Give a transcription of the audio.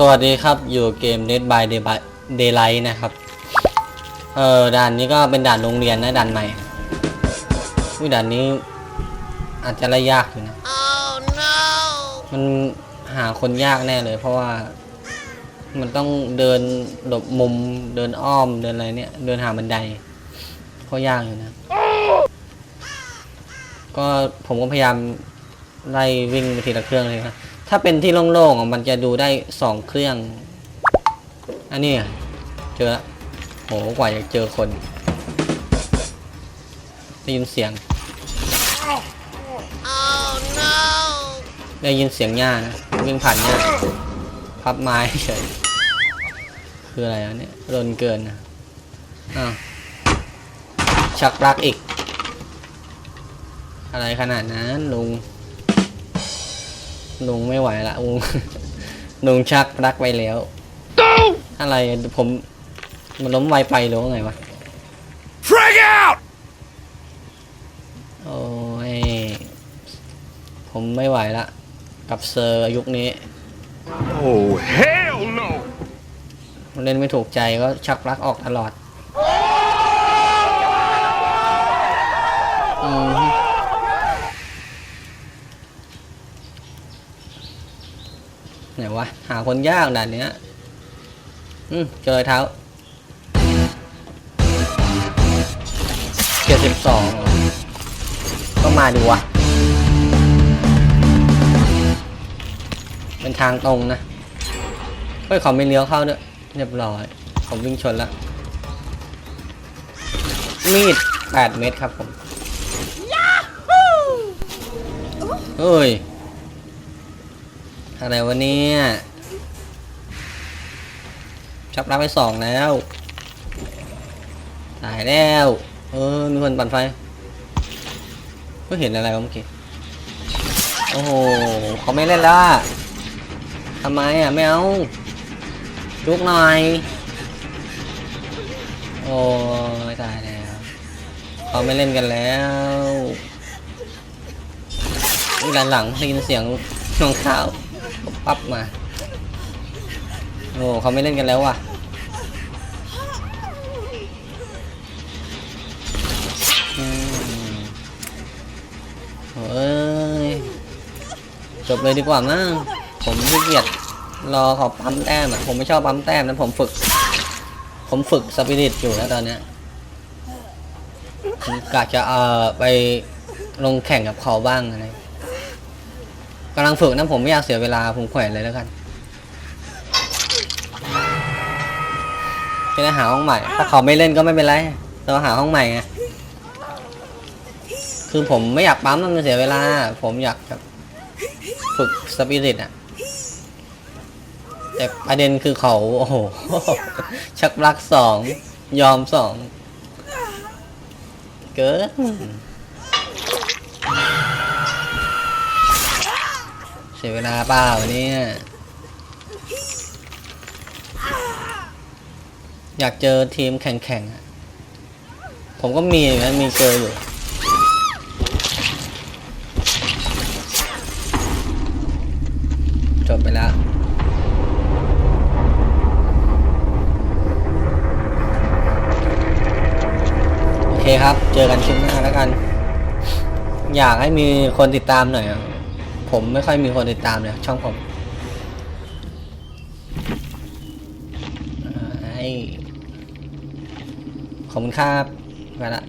สวัสดีครับ อยู่เกม Dead by Daylight นะครับ เออด่านนี้ก็เป็นด่านโรงเรียนนะด่านใหม่วิด่านนี้ อาจจะระยากอยู่นะ Oh no! มันหาคนยากแน่เลย เพราะว่า มันต้องเดินหลบมุมเดินอ้อมเดินอะไรเนี่ย เดินหาบันไดก็ยากอยู่นะ ก็ผมก็พยายามไล่วิ่งไปทีละเครื่องเลยนะ ถ้าเป็นที่โล่งๆมันจะดูได้สองเครื่อง อันนี้เจอโหกว่าจะเจอคนได้ยินเสียง ได้ยินเสียงหญ้านะวิ่งผ่านหญ้าพับไม้เฉยคืออะไรอะเนี่ยรนเกินนะอ้าวชักปลักอีก อะไรขนาดนั้นลุง ลุงไม่ไหวละลุงลุงชักปลักไปแล้ว อะไรผมมันล้มไวไปหรือว่าไงวะ Frag out! โอ้ยผมไม่ไหวละ กับเซอร์ยุคนี้ Oh, hell no! เล่นไม่ถูกใจก็ชักปลั๊กออกตลอดอืม ไหนวะ หาคนยากด่านเนี้ย อืมเจอเท้าเจ็ดสิบสองก็มาดูวะเป็นทางตรงนะเฮ้ยเขาไม่เลี้ยวเข้าด้วยเรียบร้อยผมวิ่งชนละมีดแปดเมตรครับผมเฮ้ย อะไรวะเนี่ยชับรับไปสองแล้ว ตายแล้ว เออ มีคนปั่นไฟ ก็เห็นอะไรวะเมื่อกี้ โอ้โหเขาไม่เล่นและทำไมอะ ไม่เอาลุกหน่อย โอ้ยตายแล้วเขาไม่เล่นกันแล้วนี่ด้านหลังได้ยินเสียงรองเท้า ปั๊บมา โอ้เขาไม่เล่นกันแล้วว่ะอืมโอ้ย จบเลยดีกว่ามั้งผมขี้เกียจรอเขาปั๊มแต้มอะ ผมไม่ชอบปั๊มแต้มนะผมฝึก ผมฝึกสปิริตอยู่นะตอนเนี้ยกะจะเอ่อไปลงแข่งกับเขาบ้างอะไร กำลังฝึกนะผมไม่อยากเสียเวลาผมแขวนเลยแล้วกันจะได้หาห้องใหม่ ถ้าเขาไม่เล่นก็ไม่เป็นไรเราหาห้องใหม่ไงคือผมไม่อยากปั๊มมันเสียเวลา ผมอยากแบบฝึกสปิริตอะแต่ประเด็นคือเขาโอ้โหชักรักสองยอมสองเกิน เสียเวลาเปล่าเนี่ยอยากเจอทีมแข่งๆ ผมก็มีนะมีเจออยู่ จบไปแล้วโอเคครับ เจอกันคลิปหน้าแล้วกัน อยากให้มีคนติดตามหน่อยอะ ผมไม่ค่อยมีคนติดตามเลยช่องผมไอ้ขอบคุณครับ ไปละ